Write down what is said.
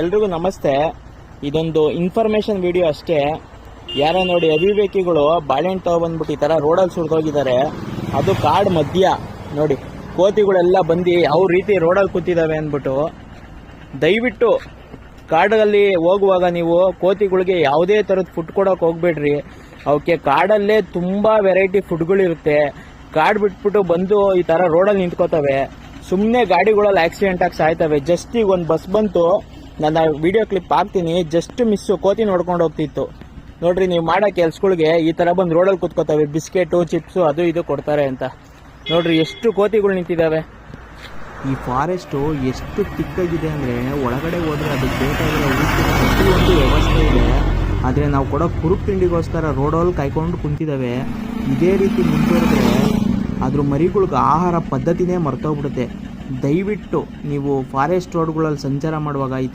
ಎಲ್ರಿಗೂ ನಮಸ್ತೆ. ಇದೊಂದು ಇನ್ಫಾರ್ಮೇಶನ್ ವಿಡಿಯೋ ಅಷ್ಟೇ. ಯಾರೋ ನೋಡಿ ಅಭಿವೇಕಿಗಳು ಬಾಳೆಹಣ್ಣು ತಗೊಬಂದ್ಬಿಟ್ಟು ಈ ಥರ ರೋಡಲ್ಲಿ ಸುರಿದೋಗಿದ್ದಾರೆ ಅದು ಕಾಡ್ ಮಧ್ಯ ನೋಡಿ, ಕೋತಿಗಳೆಲ್ಲ ಬಂದು ಯಾವ ರೀತಿ ರೋಡಲ್ಲಿ ಕೂತಿದ್ದಾವೆ ಅಂದ್ಬಿಟ್ಟು, ದಯವಿಟ್ಟು ಕಾಡಲ್ಲಿ ಹೋಗುವಾಗ ನೀವು ಕೋತಿಗಳಿಗೆ ಯಾವುದೇ ಥರದ ಫುಡ್ ಕೊಡೋಕೆ ಹೋಗ್ಬೇಡ್ರಿ. ಅವಕ್ಕೆ ಕಾಡಲ್ಲೇ ತುಂಬ ವೆರೈಟಿ ಫುಡ್ಗಳಿರುತ್ತೆ ಕಾಡು ಬಿಟ್ಬಿಟ್ಟು ಬಂದು ಈ ಥರ ರೋಡಲ್ಲಿ ನಿಂತ್ಕೋತವೆ. ಸುಮ್ಮನೆ ಗಾಡಿಗಳಲ್ಲಿ ಆಕ್ಸಿಡೆಂಟ್ ಆಗಿ ಸಾಯ್ತವೆ. ಜಸ್ಟ್ ಈಗ ಒಂದು ಬಸ್ ಬಂತು ನಾನು ವಿಡಿಯೋ ಕ್ಲಿಪ್ ಹಾಕ್ತೀನಿ. ಜಸ್ಟ್ ಮಿಸ್ಸು ಕೋತಿ ನೋಡ್ಕೊಂಡು ಹೋಗ್ತಿತ್ತು. ನೋಡ್ರಿ, ನೀವು ಮಾಡೋ ಕೆಲ್ಸಗಳಿಗೆ ಈ ಥರ ಬಂದು ರೋಡಲ್ಲಿ ಕೂತ್ಕೋತವೆ. ಬಿಸ್ಕೆಟು ಚಿಪ್ಸು ಅದು ಇದು ಕೊಡ್ತಾರೆ ಅಂತ. ನೋಡ್ರಿ, ಎಷ್ಟು ಕೋತಿಗಳು ನಿಂತಿದ್ದಾವೆ ಈ ಫಾರೆಸ್ಟು ಎಷ್ಟು ತಿಕ್ಕಾಗಿದೆ ಅಂದರೆ ಒಳಗಡೆ ಹೋದರೆ ಅದಕ್ಕೆ ಬೇಕಾಗಿರೋ ಪ್ರತಿಯೊಂದು ವ್ಯವಸ್ಥೆ ಇದೆ. ಆದರೆ ನಾವು ಕೊಡೋ ಕುರುಕ್ ತಿಂಡಿಗೋಸ್ಕರ ರೋಡಲ್ಲಿ ಕಾಯ್ಕೊಂಡು ಕುಂತಿದ್ದಾವೆ ಇದೇ ರೀತಿ ಮುಂದುವರೆದ್ರೆ ಅದ್ರ ಮರಿಗಳಿಗೆ ಆಹಾರ ಪದ್ಧತಿನೇ ಮರ್ತೋಗ್ಬಿಡುತ್ತೆ. ದಯವಿಟ್ಟು ನೀವು ಫಾರೆಸ್ಟ್ ರೋಡ್ಗಳಲ್ಲಿ ಸಂಚಾರ ಮಾಡುವಾಗ